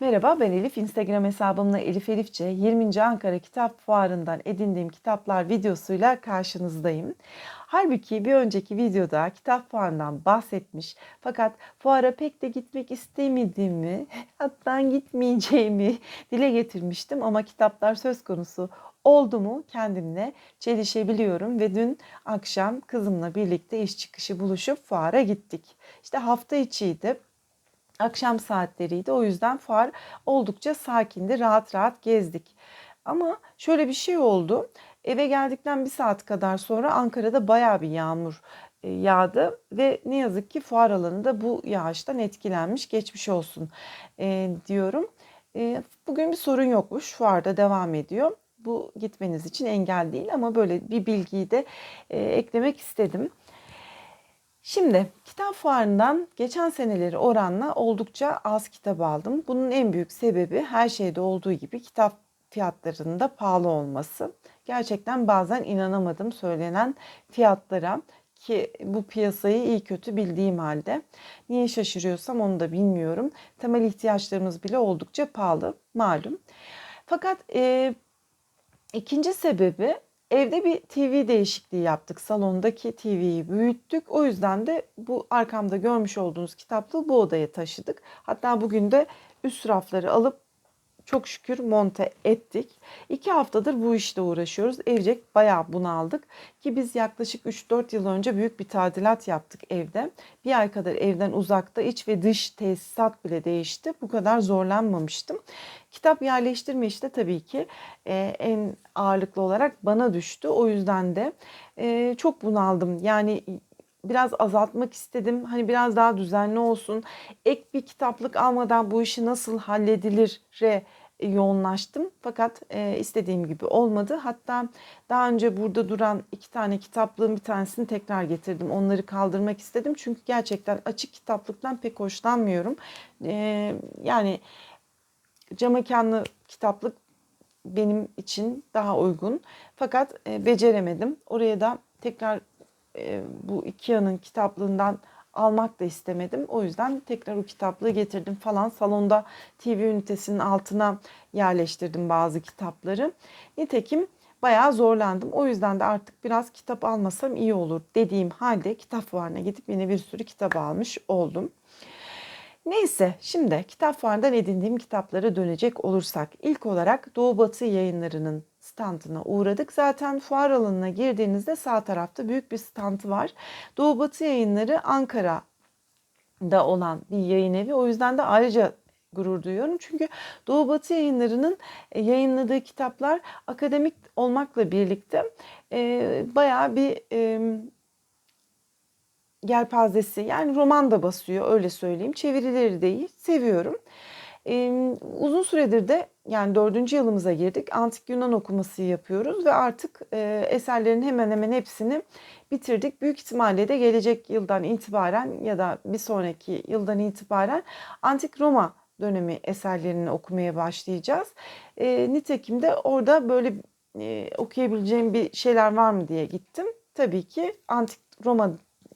Merhaba ben Elif. Instagram hesabımla Elif Elifçe 20. Ankara Kitap Fuarı'ndan edindiğim kitaplar videosuyla karşınızdayım. Halbuki bir önceki videoda kitap fuarından bahsetmiş fakat fuara pek de gitmek istemediğimi, hatta gitmeyeceğimi dile getirmiştim ama kitaplar söz konusu oldu mu kendimle çelişebiliyorum ve dün akşam kızımla birlikte iş çıkışı buluşup fuara gittik. İşte hafta içiydi akşam saatleriydi. O yüzden fuar oldukça sakindi. Rahat rahat gezdik. Ama şöyle bir şey oldu. Eve geldikten bir saat kadar sonra Ankara'da baya bir yağmur e, yağdı ve ne yazık ki fuar alanında bu yağıştan etkilenmiş. Geçmiş olsun e, diyorum. E, bugün bir sorun yokmuş. Fuarda devam ediyor. Bu gitmeniz için engel değil ama böyle bir bilgiyi de e, eklemek istedim. Şimdi kitap fuarından geçen seneleri oranla oldukça az kitap aldım. Bunun en büyük sebebi her şeyde olduğu gibi kitap fiyatlarının da pahalı olması. Gerçekten bazen inanamadım söylenen fiyatlara ki bu piyasayı iyi kötü bildiğim halde. Niye şaşırıyorsam onu da bilmiyorum. Temel ihtiyaçlarımız bile oldukça pahalı malum. Fakat e, ikinci sebebi Evde bir TV değişikliği yaptık. Salondaki TV'yi büyüttük. O yüzden de bu arkamda görmüş olduğunuz kitaplığı bu odaya taşıdık. Hatta bugün de üst rafları alıp çok şükür monte ettik. İki haftadır bu işte uğraşıyoruz. Evcek bayağı bunaldık. Ki biz yaklaşık 3-4 yıl önce büyük bir tadilat yaptık evde. Bir ay kadar evden uzakta iç ve dış tesisat bile değişti. Bu kadar zorlanmamıştım. Kitap yerleştirme işte tabii ki e, en ağırlıklı olarak bana düştü. O yüzden de e, çok bunaldım. Yani biraz azaltmak istedim. Hani biraz daha düzenli olsun. Ek bir kitaplık almadan bu işi nasıl halledilir re yoğunlaştım. Fakat e, istediğim gibi olmadı. Hatta daha önce burada duran iki tane kitaplığın bir tanesini tekrar getirdim. Onları kaldırmak istedim. Çünkü gerçekten açık kitaplıktan pek hoşlanmıyorum. E, yani cam mekanlı kitaplık benim için daha uygun. Fakat e, beceremedim. Oraya da tekrar e, bu Ikea'nın kitaplığından almak da istemedim. O yüzden tekrar o kitaplığı getirdim falan. Salonda TV ünitesinin altına yerleştirdim bazı kitapları. Nitekim bayağı zorlandım. O yüzden de artık biraz kitap almasam iyi olur dediğim halde kitap fuarına gidip yine bir sürü kitap almış oldum. Neyse şimdi kitap fuarından edindiğim kitaplara dönecek olursak ilk olarak Doğu Batı yayınlarının standına uğradık. Zaten fuar alanına girdiğinizde sağ tarafta büyük bir standı var. Doğu Batı yayınları Ankara'da olan bir yayın evi. O yüzden de ayrıca gurur duyuyorum. Çünkü Doğu Batı yayınlarının e, yayınladığı kitaplar akademik olmakla birlikte e, bayağı bir e, yelpazesi yani roman da basıyor öyle söyleyeyim. Çevirileri değil seviyorum. Ee, uzun süredir de yani dördüncü yılımıza girdik. Antik Yunan okuması yapıyoruz ve artık e, eserlerin hemen hemen hepsini bitirdik. Büyük ihtimalle de gelecek yıldan itibaren ya da bir sonraki yıldan itibaren Antik Roma dönemi eserlerini okumaya başlayacağız. E, nitekim de orada böyle e, okuyabileceğim bir şeyler var mı diye gittim. Tabii ki Antik Roma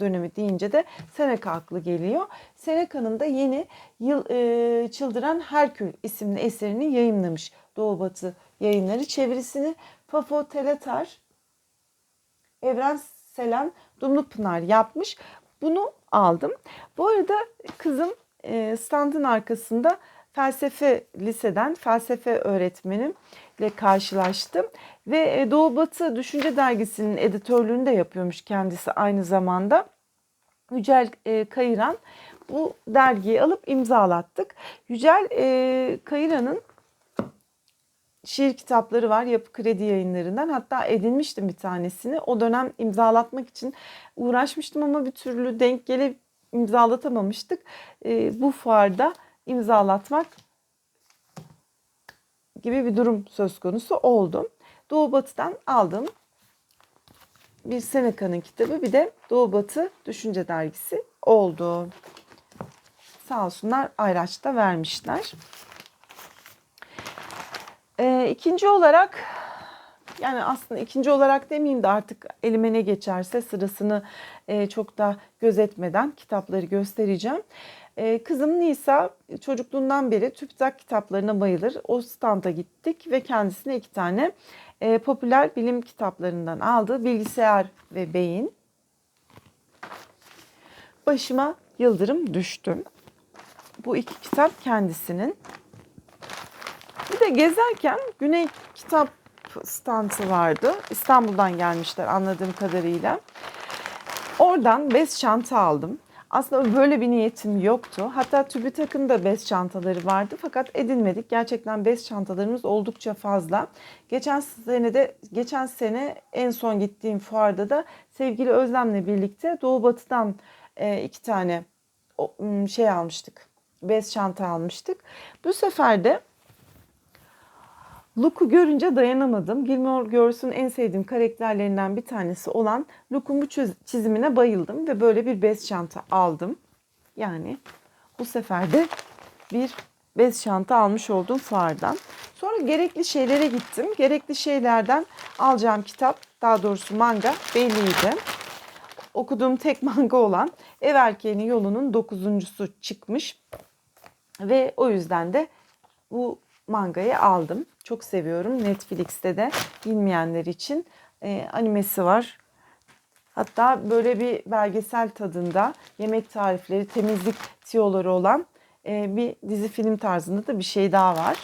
dönemi deyince de Seneca aklı geliyor. Seneca'nın da yeni Yıl e, Çıldıran Herkül isimli eserini yayınlamış Doğu Batı yayınları. Çevirisini Fafo Teletar Evren Selen Dumlupınar yapmış. Bunu aldım. Bu arada kızım e, standın arkasında felsefe liseden felsefe öğretmenim ile karşılaştım. Ve e, Doğu Batı Düşünce Dergisi'nin editörlüğünü de yapıyormuş kendisi aynı zamanda. Yücel e, Kayıran bu dergiyi alıp imzalattık. Yücel e, Kayıran'ın şiir kitapları var Yapı Kredi yayınlarından. Hatta edinmiştim bir tanesini. O dönem imzalatmak için uğraşmıştım ama bir türlü denk gelip imzalatamamıştık. Bu fuarda imzalatmak gibi bir durum söz konusu oldu. Doğu Batı'dan aldım. Bir Seneca'nın kitabı bir de Doğu Batı Düşünce Dergisi oldu. Sağ olsunlar ayraçta vermişler. Ee, ikinci olarak yani aslında ikinci olarak demeyeyim de artık elime ne geçerse sırasını e, çok da gözetmeden kitapları göstereceğim. Ee, kızım Nisa çocukluğundan beri TÜBİTAK kitaplarına bayılır. O standa gittik ve kendisine iki tane e, popüler bilim kitaplarından aldı. Bilgisayar ve Beyin. Başıma yıldırım düştü. Bu iki kitap kendisinin. Bir de gezerken Güney Kitap standı vardı. İstanbul'dan gelmişler anladığım kadarıyla. Oradan bez çanta aldım. Aslında böyle bir niyetim yoktu. Hatta TÜBİTAK'ın da bez çantaları vardı fakat edinmedik. Gerçekten bez çantalarımız oldukça fazla. Geçen sene de geçen sene en son gittiğim fuarda da sevgili Özlem'le birlikte Doğu Batı'dan e, iki tane şey almıştık. Bez çanta almıştık. Bu sefer de Luke'u görünce dayanamadım. Gilmore Girls'ün en sevdiğim karakterlerinden bir tanesi olan Luke'un bu çizimine bayıldım ve böyle bir bez çanta aldım. Yani bu sefer de bir bez çanta almış oldum fuardan. Sonra gerekli şeylere gittim. Gerekli şeylerden alacağım kitap, daha doğrusu manga belliydi. Okuduğum tek manga olan Ev Erkeğinin Yolu'nun dokuzuncusu çıkmış. Ve o yüzden de bu mangayı aldım. Çok seviyorum. Netflix'te de bilmeyenler için e, animesi var. Hatta böyle bir belgesel tadında yemek tarifleri, temizlik tiyoları olan e, bir dizi film tarzında da bir şey daha var.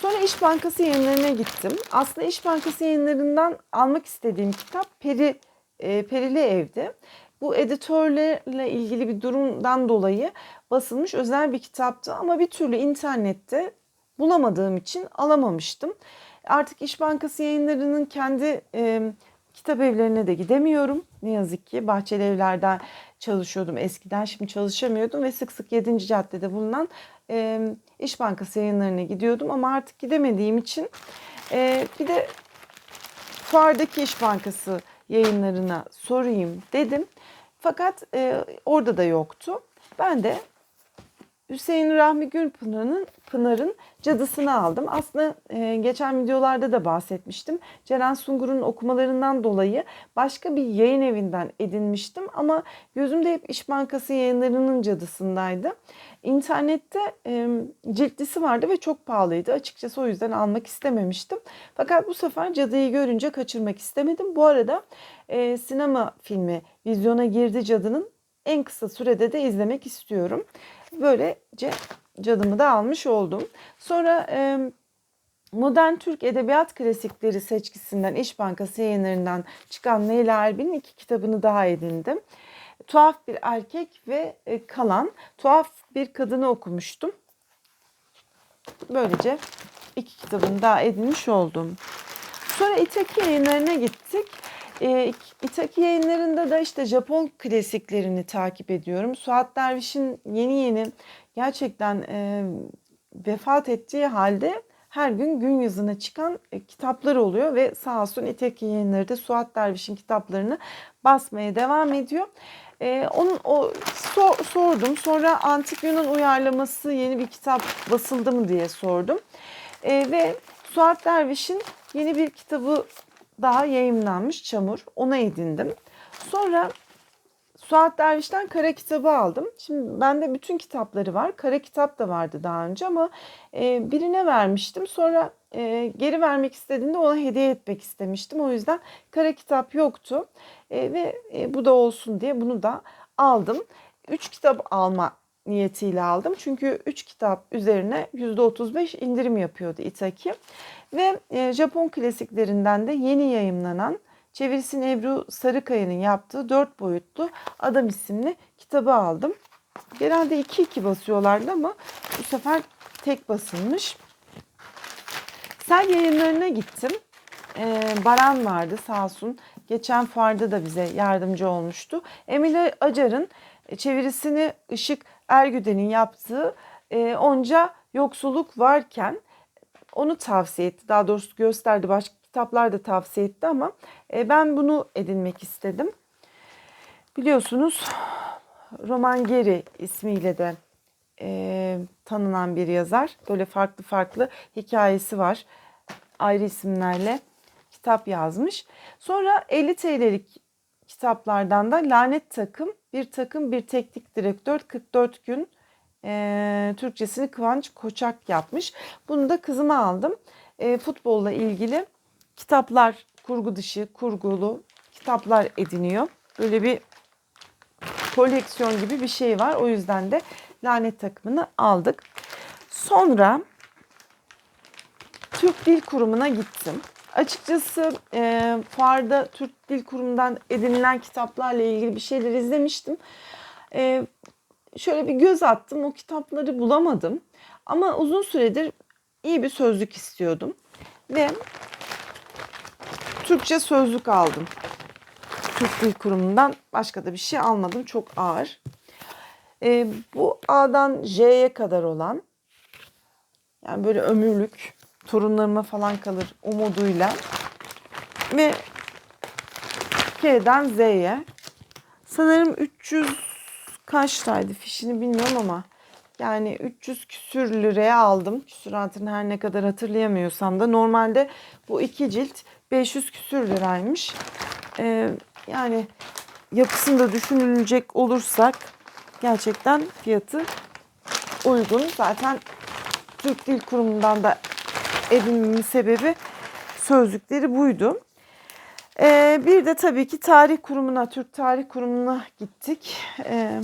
Sonra İş Bankası yayınlarına gittim. Aslında İş Bankası yayınlarından almak istediğim kitap Peri e, Perili Ev'di. Bu editörlerle ilgili bir durumdan dolayı basılmış özel bir kitaptı ama bir türlü internette bulamadığım için alamamıştım. Artık İş Bankası yayınlarının kendi e, kitap evlerine de gidemiyorum. Ne yazık ki Bahçeli Evler'den çalışıyordum eskiden. Şimdi çalışamıyordum ve sık sık 7. caddede bulunan e, İş Bankası yayınlarına gidiyordum. Ama artık gidemediğim için e, bir de fuardaki İş Bankası yayınlarına sorayım dedim. Fakat e, orada da yoktu. Ben de Hüseyin Rahmi Gülpınar'ın Pınar'ın cadısını aldım. Aslında e, geçen videolarda da bahsetmiştim. Ceren Sungur'un okumalarından dolayı başka bir yayın evinden edinmiştim ama gözümde hep İş Bankası yayınlarının cadısındaydı. İnternette e, ciltlisi vardı ve çok pahalıydı. Açıkçası o yüzden almak istememiştim. Fakat bu sefer cadıyı görünce kaçırmak istemedim. Bu arada e, sinema filmi vizyona girdi cadının en kısa sürede de izlemek istiyorum. Böylece cadımı da almış oldum. Sonra e, Modern Türk Edebiyat Klasikleri seçkisinden İş Bankası yayınlarından çıkan Leyla Erbil'in iki kitabını daha edindim. Tuhaf bir erkek ve e, kalan tuhaf bir kadını okumuştum. Böylece iki kitabını daha edinmiş oldum. Sonra İtaki yayınlarına gittik. E, İtaki yayınlarında da işte Japon klasiklerini takip ediyorum. Suat Derviş'in yeni yeni gerçekten e, vefat ettiği halde her gün gün yüzüne çıkan e, kitaplar oluyor ve sağ olsun İtaki yayınları da Suat Derviş'in kitaplarını basmaya devam ediyor. E, onun o so, sordum. Sonra Antik Yunan uyarlaması yeni bir kitap basıldı mı diye sordum. E, ve Suat Derviş'in yeni bir kitabı daha yayımlanmış Çamur. Ona edindim. Sonra Suat Derviş'ten kara kitabı aldım. Şimdi bende bütün kitapları var. Kara kitap da vardı daha önce ama e, birine vermiştim. Sonra e, geri vermek istediğinde ona hediye etmek istemiştim. O yüzden kara kitap yoktu. E, ve e, bu da olsun diye bunu da aldım. Üç kitap alma niyetiyle aldım. Çünkü 3 kitap üzerine %35 indirim yapıyordu Itaki. Ve e, Japon klasiklerinden de yeni yayımlanan çevirisini Ebru Sarıkaya'nın yaptığı 4 boyutlu Adam isimli kitabı aldım. Genelde 2-2 basıyorlardı ama bu sefer tek basılmış. Sel yayınlarına gittim. Ee, Baran vardı sağ olsun. Geçen fuarda da bize yardımcı olmuştu. Emine Acar'ın çevirisini Işık Ergüden'in yaptığı e, onca yoksulluk varken onu tavsiye etti. Daha doğrusu gösterdi. Başka kitaplar da tavsiye etti ama e, ben bunu edinmek istedim. Biliyorsunuz Roman Geri ismiyle de e, tanınan bir yazar. Böyle farklı farklı hikayesi var. Ayrı isimlerle kitap yazmış. Sonra 50 TL'lik kitaplardan da Lanet Takım, Bir Takım, Bir Teknik Direktör, 44 Gün Ee, Türkçesini Kıvanç Koçak yapmış. Bunu da kızıma aldım. Ee, futbolla ilgili kitaplar, kurgu dışı, kurgulu kitaplar ediniyor. Böyle bir koleksiyon gibi bir şey var. O yüzden de lanet takımını aldık. Sonra Türk Dil Kurumu'na gittim. Açıkçası e, fuarda Türk Dil Kurumu'ndan edinilen kitaplarla ilgili bir şeyler izlemiştim. E, şöyle bir göz attım. O kitapları bulamadım. Ama uzun süredir iyi bir sözlük istiyordum. Ve Türkçe sözlük aldım. Türk Dil Kurumu'ndan başka da bir şey almadım. Çok ağır. E, bu A'dan J'ye kadar olan yani böyle ömürlük torunlarıma falan kalır umuduyla ve K'den Z'ye sanırım 300 kaçtaydı fişini bilmiyorum ama yani 300 küsür liraya aldım. Küsuratını her ne kadar hatırlayamıyorsam da normalde bu iki cilt 500 küsür liraymış. Ee, yani yapısında düşünülecek olursak gerçekten fiyatı uygun. Zaten Türk Dil Kurumu'ndan da edinmemin sebebi sözlükleri buydu. Ee, bir de tabii ki tarih kurumuna, Türk Tarih Kurumu'na gittik. Ee,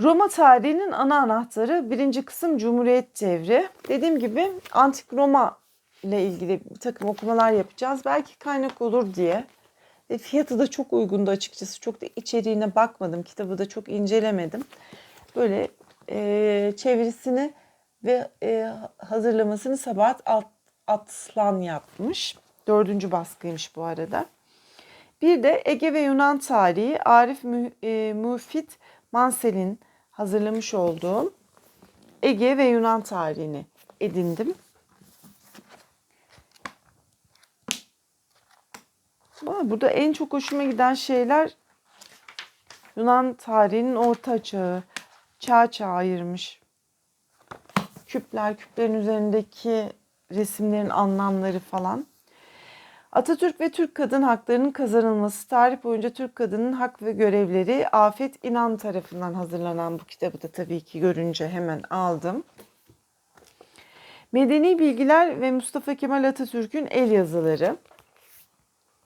Roma tarihinin ana anahtarı birinci kısım Cumhuriyet devri. Dediğim gibi Antik Roma ile ilgili bir takım okumalar yapacağız. Belki kaynak olur diye. E, fiyatı da çok uygundu açıkçası. Çok da içeriğine bakmadım. Kitabı da çok incelemedim. Böyle e, çevirisini ve e, hazırlamasını Sabahat Alt, Atlan yapmış. Dördüncü baskıymış bu arada. Bir de Ege ve Yunan tarihi Arif Mü, e, Müfit Mansel'in hazırlamış olduğum Ege ve Yunan tarihini edindim. Burada en çok hoşuma giden şeyler Yunan tarihinin orta çağı, çağ çağ ayırmış. Küpler, küplerin üzerindeki resimlerin anlamları falan. Atatürk ve Türk kadın haklarının kazanılması tarih boyunca Türk kadının hak ve görevleri Afet İnan tarafından hazırlanan bu kitabı da tabii ki görünce hemen aldım. Medeni Bilgiler ve Mustafa Kemal Atatürk'ün el yazıları.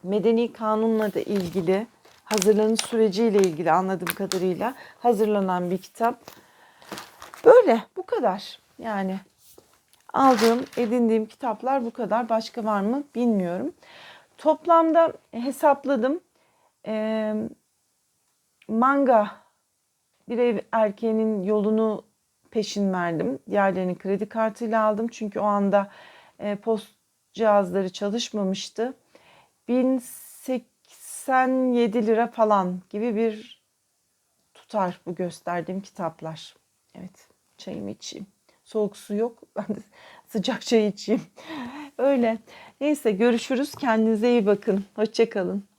Medeni kanunla da ilgili hazırlanış süreciyle ilgili anladığım kadarıyla hazırlanan bir kitap. Böyle bu kadar. Yani aldığım, edindiğim kitaplar bu kadar. Başka var mı bilmiyorum. Toplamda hesapladım. Ee, manga bir ev erkeğinin yolunu peşin verdim. Diğerlerini kredi kartıyla aldım. Çünkü o anda e, post cihazları çalışmamıştı. 1087 lira falan gibi bir tutar bu gösterdiğim kitaplar. Evet çayımı içeyim. Soğuk su yok. Ben de sıcak çay içeyim. Öyle. Neyse görüşürüz. Kendinize iyi bakın. Hoşçakalın.